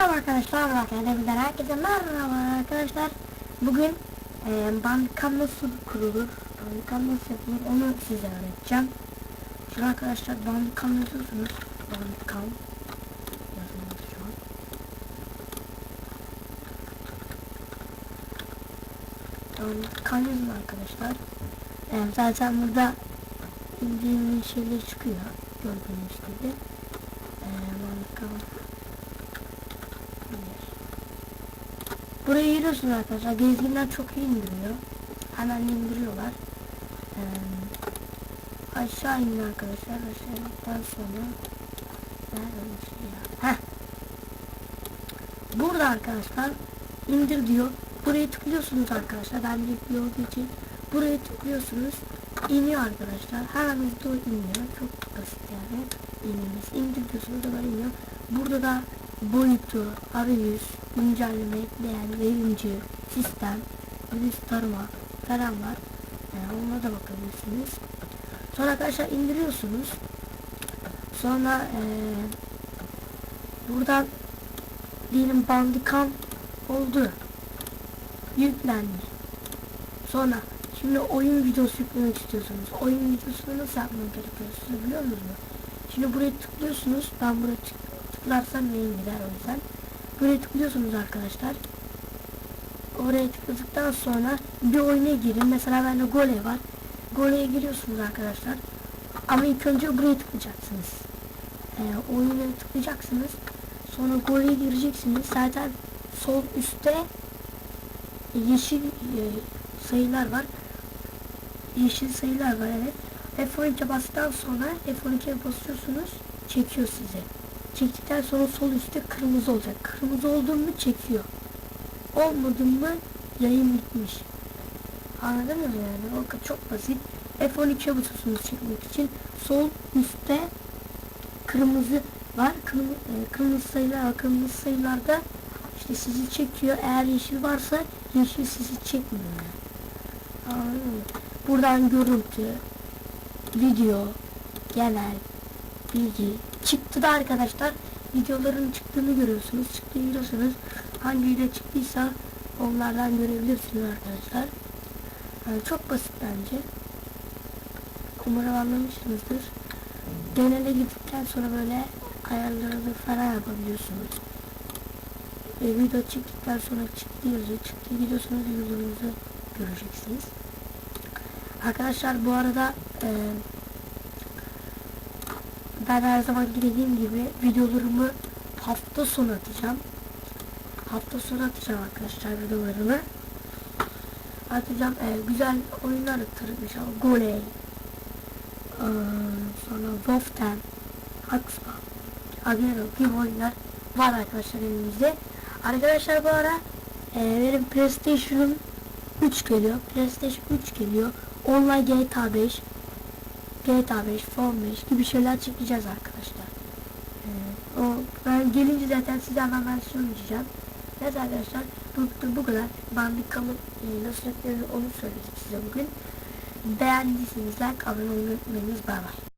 Merhaba arkadaşlar, Raket'den herkese merhaba arkadaşlar. Bugün e, bandikam nasıl kurulur, bandikam nasıl yapılır onu size öğreteceğim. Şimdi arkadaşlar bandikam yazıyorsunuz, bandikam yazıyorsunuz şu an. Bandikam yazın arkadaşlar. E, zaten burada indiğimiz şeyler çıkıyor, gördüğünüz gibi. E, bandikam Buraya giriyorsunuz arkadaşlar. Gezginler çok iyi indiriyor. Hemen indiriyorlar. Ee, aşağı inin arkadaşlar. Aşağı indikten sonra nerede şey ya? Heh. Burada arkadaşlar indir diyor. Buraya tıklıyorsunuz arkadaşlar. Ben yüklü olduğu için buraya tıklıyorsunuz. iniyor arkadaşlar. Hemen hızlı iniyor. Çok basit yani. İnmesi. İndir diyorsunuz da böyle iniyor. Burada da boyutu, arayüz, güncelleme, ekleyen, verimci, sistem, virüs tarıma falan var. Yani onlara da bakabilirsiniz. Sonra arkadaşlar indiriyorsunuz. Sonra ee, buradan diyelim bandikam oldu. Yüklendi. Sonra şimdi oyun videosu yüklemek istiyorsunuz. Oyun videosunu nasıl yapmak gerekiyor siz biliyor musunuz? Şimdi buraya tıklıyorsunuz. Ben buraya tık tıklarsam mail gider o yüzden. Buraya tıklıyorsunuz arkadaşlar. Oraya tıkladıktan sonra bir oyuna girin. Mesela bende Gole var. Gole'ye giriyorsunuz arkadaşlar. Ama ilk önce buraya tıklayacaksınız. Ee, oyuna tıklayacaksınız. Sonra Gole'ye gireceksiniz. Zaten sol üstte yeşil e, sayılar var. Yeşil sayılar var evet. F12'ye bastıktan sonra F12'ye basıyorsunuz. Çekiyor sizi. Çektikten sonra sol üstte kırmızı olacak. Kırmızı olduğunu mu çekiyor. Olmadı mı yayın bitmiş. Anladınız yani? O çok basit. F12'ye basıyorsunuz çekmek için. Sol üstte kırmızı var. Kırmızı, e, kırmızı sayılar. Kırmızı sayılarda işte sizi çekiyor. Eğer yeşil varsa yeşil sizi çekmiyor. Anladın mı? Buradan görüntü, video, genel, bilgi çıktı da arkadaşlar videoların çıktığını görüyorsunuz. Çıktı görüyorsunuz. Hangi video çıktıysa onlardan görebilirsiniz arkadaşlar. Yani çok basit bence. Umarım anlamışsınızdır. Genele gittikten sonra böyle ayarlarını falan yapabiliyorsunuz. E, video çıktıktan sonra çıktı yazıyor. Çıktı videosunuz videolarınızı göreceksiniz. Arkadaşlar bu arada e, ben her zaman dediğim gibi videolarımı hafta sonu atacağım. Hafta sonu atacağım arkadaşlar videolarımı. Atacağım e, güzel oyunlar atarım inşallah. Goley. Ee, sonra Wolften. Haxpa. Agero gibi oyunlar var arkadaşlar elimizde. Arkadaşlar bu ara e, benim PlayStation'ım 3 geliyor. PlayStation 3 geliyor. Online GTA 5 GTA 5, Form 5 gibi şeyler çekeceğiz arkadaşlar. Ee, o ben gelince zaten size hemen ben söyleyeceğim. Evet arkadaşlar bu, bu kadar. Bandikamın e, nasıl yapılır onu söyleyeceğim size bugün. Beğendiyseniz like, abone olmayı unutmayınız. Bay bay.